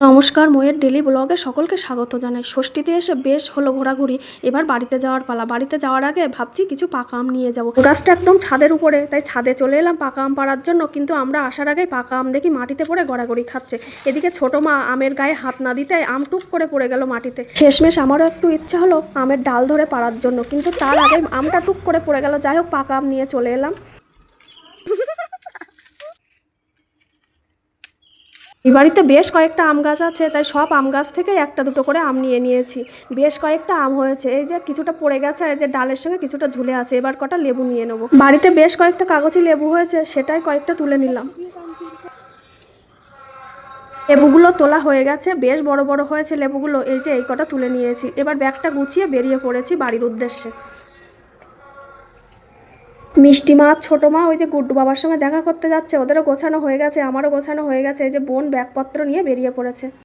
নমস্কার ময়ের ডেলি ব্লগে সকলকে স্বাগত জানাই। ষষ্ঠীতে এসে বেশ হলো ঘোরাঘুরি। এবার বাড়িতে যাওয়ার পালা। বাড়িতে যাওয়ার আগে ভাবছি কিছু পাকা আম নিয়ে যাব। গাছটা একদম ছাদের উপরে, তাই ছাদে চলে এলাম পাকা আম পাড়ার জন্য। কিন্তু আমরা আসার আগেই পাকা আম দেখি মাটিতে পড়ে গড়াগড়ি খাচ্ছে। এদিকে ছোট মা আমের গায়ে হাত না দিতে আম টুক করে পড়ে গেল মাটিতে। শেষমেশ আমারও একটু ইচ্ছা হলো আমের ডাল ধরে পাড়ার জন্য। কিন্তু তার আগে আমটা টুক করে পড়ে গেল। যাই হোক, পাকা আম নিয়ে চলে এলাম। এই বাড়িতে বেশ কয়েকটা আম গাছ আছে, তাই সব আম গাছ থেকে একটা দুটো করে আম নিয়ে নিয়েছি। বেশ কয়েকটা আম হয়েছে, এই যে কিছুটা পড়ে গেছে আর যে ডালের সঙ্গে কিছুটা ঝুলে আছে, এবার কটা লেবু নিয়ে নেব। বাড়িতে বেশ কয়েকটা কাগজি লেবু হয়েছে, সেটাই কয়েকটা তুলে নিলাম। লেবুগুলো তোলা হয়ে গেছে, বেশ বড় বড় হয়েছে লেবুগুলো, এই যে এই কটা তুলে নিয়েছি। এবার ব্যাগটা গুছিয়ে বেরিয়ে পড়েছি বাড়ির উদ্দেশ্যে। মিষ্টি মা, ছোটো মা, ওই যে গুড্ডু বাবার সঙ্গে দেখা করতে যাচ্ছে, ওদেরও গোছানো হয়ে গেছে, আমারও গোছানো হয়ে গেছে, এই যে বোন ব্যাগপত্র নিয়ে বেরিয়ে পড়েছে।